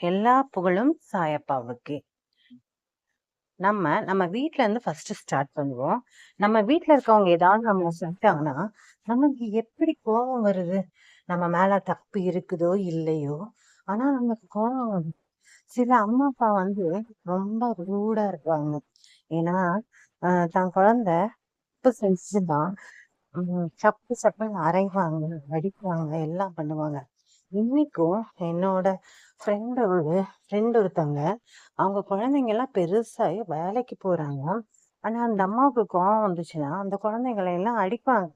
எல்லா புகழும் சாயப்பாவுக்கு நம்ம, நம்ம வீட்ல இருந்து ஃபர்ஸ்ட் ஸ்டார்ட் பண்ணுவோம். நம்ம வீட்ல இருக்கவங்க ஏதாவது நம்ம சொல்லிட்டாங்கன்னா நமக்கு எப்படி கோபம் வருது? நம்ம மேல தப்பு இருக்குதோ, இல்லையோ! ஆனா நமக்கு கோபம் வருது சில அம்மா, அப்பா வந்து ரொம்ப ரூடா இருப்பாங்க. ஏன்னா, அ தன் குழந்தை தப்பு செஞ்சுச்சுன்னா, ம் சப்பு சப்புன்னு அரைவாங்க, அடிப்பாங்க, எல்லாம் பண்ணுவாங்க. இன்னைக்கும் என்னோட ஃப்ரெண்ட் ஒரு ஃப்ரெண்ட் ஒருத்தவங்க, அவங்க குழந்தைங்கெல்லாம் பெருசாகி வேலைக்கு போகிறாங்க ஆனால் அந்த அம்மாவுக்கு கோவம் வந்துச்சுன்னா, அந்த குழந்தைங்களையெல்லாம் அடிப்பாங்க.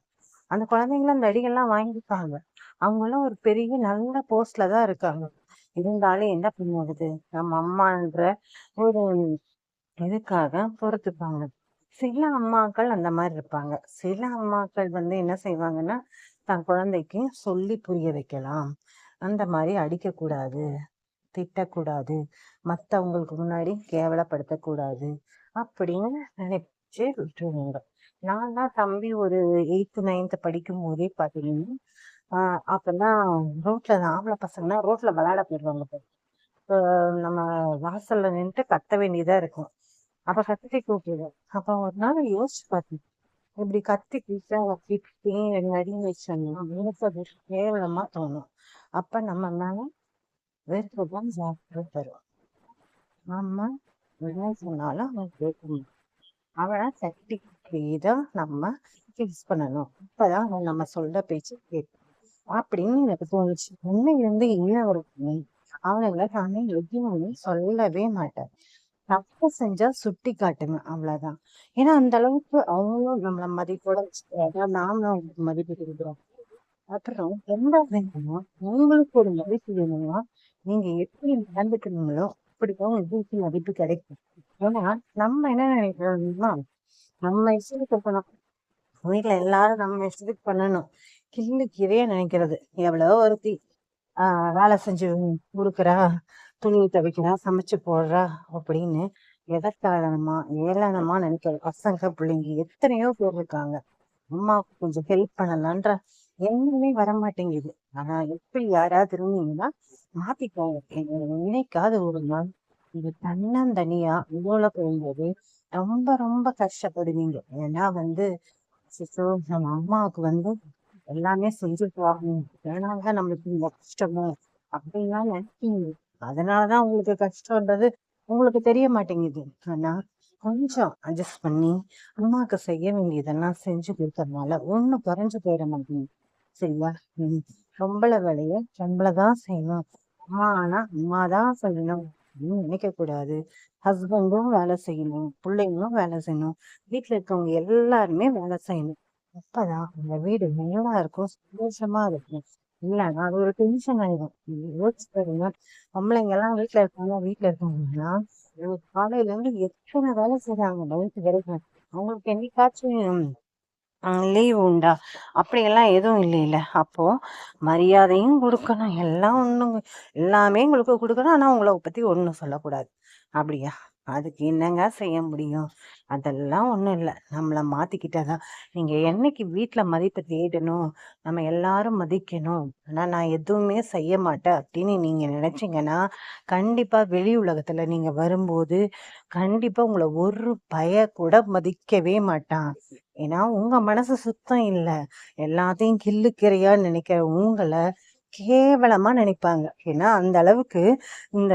அந்த குழந்தைங்களும் அந்த அடிகள்லாம் வாங்கிப்பாங்க. அவங்களாம் ஒரு பெரிய நல்ல போஸ்ட்ல தான் இருக்காங்க. இருந்தாலும் என்ன பண்ணுறது? நம்ம அம்மான்ற ஒரு இதுக்காக பொறுத்துப்பாங்க. சில அம்மாக்கள் அந்த மாதிரி இருப்பாங்க. சில அம்மாக்கள் வந்து என்ன செய்வாங்கன்னா, தன் குழந்தைக்கு சொல்லி புரிய வைக்கலாம். அந்த மாதிரி அடிக்கக்கூடாது, திட்டக்கூடாது, மற்றவங்களுக்கு முன்னாடி கேவலப்படுத்தக்கூடாது, அப்படின்னு நினைச்சு விட்டுருவாங்க. நான்லாம் தம்பி ஒரு 8த், 9த் படிக்கும்போதே பார்த்தீங்கன்னா, அப்பெல்லாம் ரோட்டில் ஆம்பளை பசங்கன்னா பசங்கலாம் விளையாட போயிடுவாங்க இப்போ நம்ம வாசல்ல நின்றுட்டு கத்த வேண்டியதா இருக்கும். அப்ப கத்தி கூப்பிடுவோம் அப்போ ஒரு நாள் யோசிச்சு பார்த்தேன். இப்படி கத்தி கூப்பிட்டா கிட்டே அடின்னு வச்சோம்னா, எனக்கு அது கேவலமா தோணும். அப்ப நம்ம மேலே வெறுப்பு தான் ஜாஸ்தியா தருவான் நம்ம என்ன சொன்னாலும் அவன் கேட்கணும். அவனை சக்தி தான் நம்ம ஃபிக்ஸ் பண்ணணும். அப்பதான் அவன் நம்ம சொல்ற பேச்சு கேட்பான். அப்படின்னு எனக்கு தோணுச்சு. இன்னையிலிருந்து இன்ன வரைக்கும் அவனுங்கள தானே எதுவுமே சொல்லவே மாட்டேன். தப்பு செஞ்சா சுட்டி காட்டுங்க அவ்வளவுதான். ஏன்னா, அந்த அளவுக்கு அவங்களும் நம்மள மதிப்போட நாமளும் அவங்களுக்கு மதிப்பு கொடுக்குறோம் அப்புறம் எந்த உங்களுக்கு ஒரு மதிப்பு வேணும்னா, நீங்க எப்படி நடந்துக்கிறீங்களோ, அப்படிதான் உங்களுக்கு மதிப்பு கிடைக்கும். ஏன்னா, நம்ம என்ன நினைக்கிறோம்னா, நம்ம இஷ்டத்துக்கு பண்ணணும் வீட்டுல எல்லாரும் நம்ம இஷ்டத்துக்கு பண்ணணும். கிள்ளு கீரையா நினைக்கிறது. எவ்வளோ ஒருத்தி ஆஹ் வேலை செஞ்சு குடுக்குறா, துணி துவைக்கிறா, சமைச்சு போடுறா அப்படின்னு எதற்காரணமா ஏளனமா நினைக்கிற பசங்க, பிள்ளைங்க எத்தனையோ பேர் இருக்காங்க. அம்மாவுக்கு கொஞ்சம் ஹெல்ப் பண்ணலான்ற எண்ணமே வரமாட்டேங்குது. ஆனா, எப்படி யாராவது இருந்தீங்கன்னா, மாத்திக்கோங்க. நினைக்காத ஒரு நாள் நீங்க தன்னந்தனியா உள்ள போகும்போது ரொம்ப ரொம்ப கஷ்டப்படுவீங்க. ஏன்னா வந்து, நம்ம அம்மாவுக்கு வந்து எல்லாமே செஞ்சுட்டு வாங்கணும் அதனால நம்மளுக்கு இந்த கஷ்டமோ! அப்படின்லாம் நினைப்பீங்க. அதனாலதான் உங்களுக்கு கஷ்டம்ன்றது உங்களுக்கு தெரிய மாட்டேங்குது. ஆனா, கொஞ்சம் அட்ஜஸ்ட் பண்ணி அம்மாவுக்கு செய்ய வேண்டியதெல்லாம் செஞ்சு குடுக்கறதுனால ஒண்ணு குறைஞ்சு போயிட மாட்டேங்குது. சரியா? ம். வேலையை வேலைய தான் செய்யணும். அம்மா ஆனா அம்மா தான் சொல்லணும் நினைக்க நினைக்கக்கூடாது. ஹஸ்பண்டும் வேலை செய்யணும். பிள்ளைங்களும் வேலை செய்யணும். வீட்டுல இருக்கவங்க எல்லாருமே வேலை செய்யணும். அப்பதான் அந்த வீடு நல்லா இருக்கும். சந்தோஷமா இருக்கும். இல்லைன்னா அது ஒரு டென்ஷன் ஆயிடும். நீங்க யோசிச்சு பாருங்க. பொம்பளைங்கலாம் வீட்ல இருக்காங்க வீட்டுல இருக்காங்கன்னா, காலையில இருந்து எத்தனை வேலை செய்யறாங்க நைட் வரைக்கும். அவங்களுக்கு என்னைக்காச்சும் லீவ் உண்டா? அப்படியெல்லாம் எதுவும் இல்லைல்ல. அப்போது மரியாதையும் கொடுக்கணும் எல்லாம் ஒன்றும் எல்லாமே உங்களுக்கு கொடுக்கணும் ஆனால் உங்களை பற்றி ஒன்றும் சொல்லக்கூடாது. அப்படியா? அதுக்கு என்னங்க செய்ய முடியும்? அதெல்லாம் ஒன்றும் இல்லை நம்மளை மாத்திக்கிட்டா தான். நீங்கள் என்னைக்கு வீட்டில் மதிப்பை தேடணும், நம்ம எல்லாரும் மதிக்கணும். ஆனால் நான் எதுவுமே செய்ய மாட்டேன் அப்படின்னு நீங்கள் நினச்சிங்கன்னா கண்டிப்பாக வெளி உலகத்தில் நீங்கள் வரும்போது, கண்டிப்பாக உங்களை ஒரு பய கூட மதிக்கவே மாட்டான். ஏன்னா, உங்க மனசு சுத்தம் இல்ல. எல்லாத்தையும் கிள்ளு நினைக்கிற உங்களை கேவலமா நினைப்பாங்க. ஏன்னா, அந்த அளவுக்கு இந்த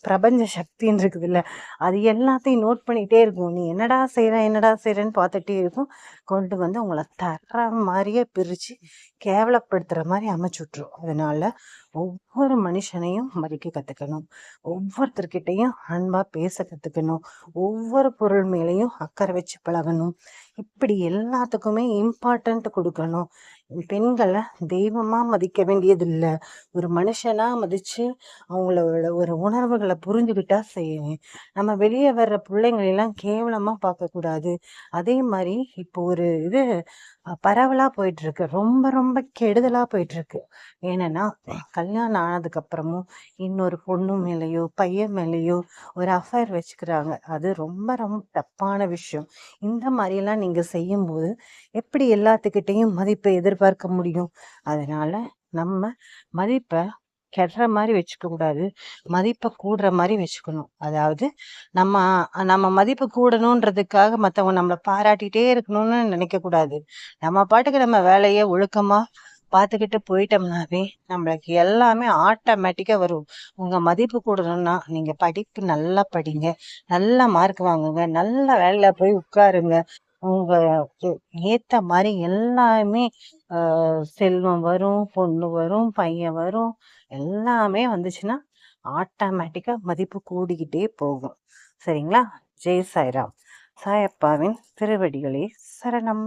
பிரபஞ்ச சக்தின்னு இருக்குதுல்ல, அது எல்லாத்தையும் நோட் பண்ணிட்டே இருக்கும். நீ என்னடா செய்கிற என்னடா செய்கிறேன்னு பார்த்துட்டே இருக்கும். கொண்டு வந்து உங்களை தர மாதிரியே பிரிச்சு கேவலப்படுத்துற மாதிரி அமைச்சு விட்ரும் அதனால ஒவ்வொரு மனுஷனையும் மதிக்க கத்துக்கணும். ஒவ்வொருத்தர்கிட்டயும் அன்பா பேச கத்துக்கணும். ஒவ்வொரு பொருள் மேலேயும் அக்கறை வச்சு பழகணும். இப்படி எல்லாத்துக்குமே இம்பார்ட்டன்ட் கொடுக்கணும் பெண்களை தெய்வமா மதிக்க வேண்டியதில்லை ஒரு மனுஷனா மதிச்சு அவங்களோட ஒரு உணர்வுகளை புரிஞ்சுக்கிட்டா செய்யும். நம்ம வெளியே வர்ற பிள்ளைங்களெல்லாம் கேவலமா பார்க்கக்கூடாது. அதே மாதிரி இப்போ ஒரு இது பரவலாக போயிட்டுருக்கு. ரொம்ப ரொம்ப கெடுதலா போயிட்டுருக்கு. ஏன்னா கல்யாணம் ஆனதுக்கு அப்புறமும் இன்னொரு பொண்ணு மேலேயோ பையன் மேலேயோ ஒரு அஃபேர் வச்சுக்கிறாங்க. அது ரொம்ப ரொம்ப தப்பான விஷயம். இந்த மாதிரிலாம் நீங்கள் செய்யும்போது, எப்படி எல்லாத்துக்கிட்டேயும் மதிப்பை எதிர்பார்க்க முடியும்? அதனால நம்ம மதிப்பை கெடுற மாதிரி வச்சுக்கக்கூடாது மதிப்பை கூடுற மாதிரி வச்சுக்கணும். அதாவது நம்ம நம்ம மதிப்பு கூடணுன்றதுக்காக மற்றவங்க நம்மளை பாராட்டிகிட்டே இருக்கணும்னு நினைக்கக்கூடாது நம்ம பாட்டுக்கு நம்ம வேலையை ஒழுக்கமாக பார்த்துக்கிட்டு போயிட்டோம்னாவே நம்மளுக்கு எல்லாமே ஆட்டோமேட்டிக்காக வரும். உங்கள் மதிப்பு கூடணும்னா நீங்கள் படிப்பு நல்லா படிங்க. நல்ல மார்க் வாங்குங்க. நல்ல வேலையில் போய் உட்காருங்க. உங்களுக்கு ஏற்ற மாதிரி எல்லாமே செல்வம் வரும் பொண்ணு வரும் பையன் வரும் எல்லாமே வந்துச்சுன்னா ஆட்டோமேட்டிக்காக மதிப்பு கூடிக்கிட்டே போகும். சரிங்களா? ஜெய் சாய்ராம். சாயப்பாவின் திருவடிகளே சரணம்.